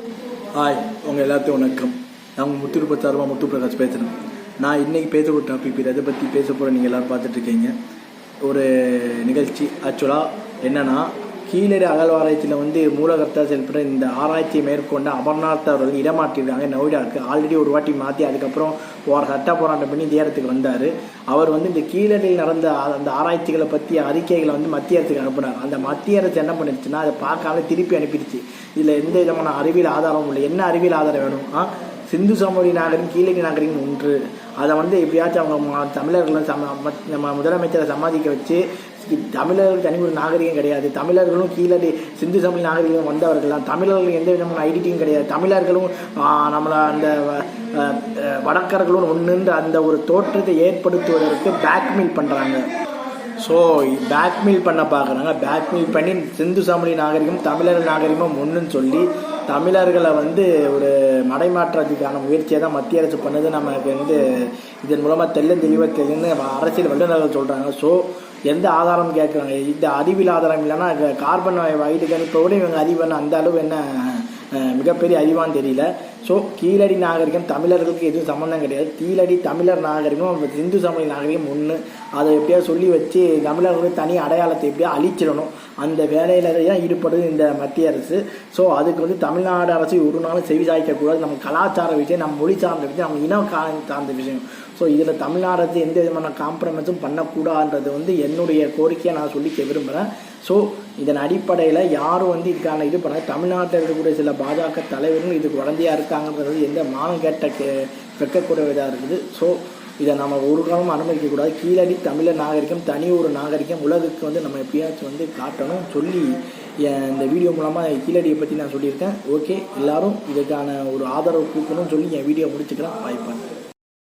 Hi உங்கள் எல்லாத்தையும் வணக்கம். நான் உங்கள் முத்து சார்பாக முத்து பிரகாஷ் பேசுகிறேன் நான் இன்னைக்கு பேசக்கூடிய டாபிக் அதை பற்றி பேச போகிற நீங்கள் எல்லோரும் பார்த்துட்ருக்கீங்க ஒரு நிகழ்ச்சி. ஆக்சுவலாக என்னென்னா கீழடி அகழ்வாராய்ச்சியில் வந்து மூலகர்த்தா செயல்படுற இந்த ஆராய்ச்சியை மேற்கொண்ட அமர்நாத் அவர்கள் இடமாற்றிருக்காங்க நோய்டாக்கு. ஆல்ரெடி ஒரு வாட்டி மாற்றி அதுக்கப்புறம் ஒரு சட்ட போராட்டம் பண்ணி இந்த இடத்துக்கு வந்தார். அவர் வந்து இந்த கீழடியில் நடந்த அந்த ஆராய்ச்சிகளை பற்றிய அறிக்கைகளை வந்து மத்திய அரசுக்கு அனுப்புனார். அந்த மத்திய அரசு என்ன பண்ணிருச்சுன்னா அதை பார்க்காம திருப்பி அனுப்பிடுச்சு. இதில் எந்த விதமான அறிவியல் ஆதாரமும் இல்லை. என்ன அறிவியல் ஆதாரம் வேணும்? ஆ சிந்து சமவெளி நாகரிகம் கீழடி நாகரிகம் ஒன்று. அதை வந்து எப்படியாச்சும் அவங்க தமிழர்களை சம நம்ம முதலமைச்சரை சமாதிக்க வச்சு தமிழர்கள் தனி ஒரு நாகரிகம் கிடையாது. தமிழர்களும் கீழடி சிந்து சமவெளி நாகரிகம் வந்தவர்கள் தான் தமிழர்கள் எந்த விதமான ஐடென்டிட்டியும் கிடையாது. தமிழர்களும் நம்மளை அந்த வடக்கர்களும் ஒன்றுன்ற அந்த ஒரு தோற்றத்தை ஏற்படுத்துவதற்கு பேக்மெயில் பண்ணுறாங்க ஸோ பேக்மெயில் பண்ண பார்க்குறாங்க பேக்மெயில் பண்ணி சிந்து சமவெளி நாகரிகம் தமிழர் நாகரிகமும் ஒன்றுன்னு சொல்லி தமிழர்களை வந்து ஒரு மடைமாற்றத்துக்கான முயற்சியை தான் மத்திய அரசு பண்ணுது. நமக்கு வந்து இதன் மூலமாக தெல்ல தெளிவத்திலிருந்து அரசியல் வல்லுநர்கள் சொல்கிறாங்க ஸோ எந்த ஆதாரம் கேட்குறாங்க. இந்த அறிவியல் ஆதாரம் இல்லைன்னா கார்பன் கார்பன் கணிப்பை கணிப்போட இவங்க அறிவன் அந்த அளவு என்ன மிகப்பெரிய அறிவான்னு தெரியல. ஸோ கீழடி நாகரிகம் தமிழர்களுக்கு எதுவும் சம்மந்தம் கிடையாது. கீழடி தமிழர் நாகரிகம் இந்து சமய நாகரிகம் ஒன்று அதை எப்படியாவது சொல்லி வச்சு தமிழர்களுக்கு தனி அடையாளத்தை எப்படியா அழிச்சிடணும். அந்த வேலையில தான் ஈடுபடுது இந்த மத்திய அரசு. ஸோ அதுக்கு வந்து தமிழ்நாடு அரசு ஒரு நாளும் செவி சாய்க்கக்கூடாது நம்ம கலாச்சார விஷயம் நம்ம மொழி சார்ந்த விஷயம் நம்ம இனம் கா- சார்ந்த விஷயம். ஸோ இதில் தமிழ்நாடு அரசு எந்த விதமான காம்ப்ரமைஸும் பண்ணக்கூடாதுன்றது வந்து என்னுடைய கோரிக்கையை நான் சொல்லிக்க விரும்புகிறேன் ஸோ இதன் அடிப்படையில் யாரும் வந்து இதுக்கான இது பண்ண தமிழ்நாட்டில் இருக்கக்கூடிய சில பாஜக தலைவர்கள் இதுக்கு உடந்தையாக இருக்காங்கன்றது எந்த மானம் கேட்ட கே வெக்கக்கூடியதாக இருக்குது. ஸோ இதை நம்ம ஒரு காலமும் அனுமதிக்கக்கூடாது. கீழடி தமிழர் நாகரிகம் தனி ஒரு நாகரிகம் உலகுக்கு வந்து நம்ம எப்படியாச்சும் வந்து காட்டணும் சொல்லி என் இந்த வீடியோ மூலமாக கீழடியை பற்றி நான் சொல்லியிருக்கேன். ஓகே எல்லாரும் இதுக்கான ஒரு ஆதரவு கொடுக்கணும்னு சொல்லி என் வீடியோ முடிச்சுக்கிறேன். வாய்ப்பாங்க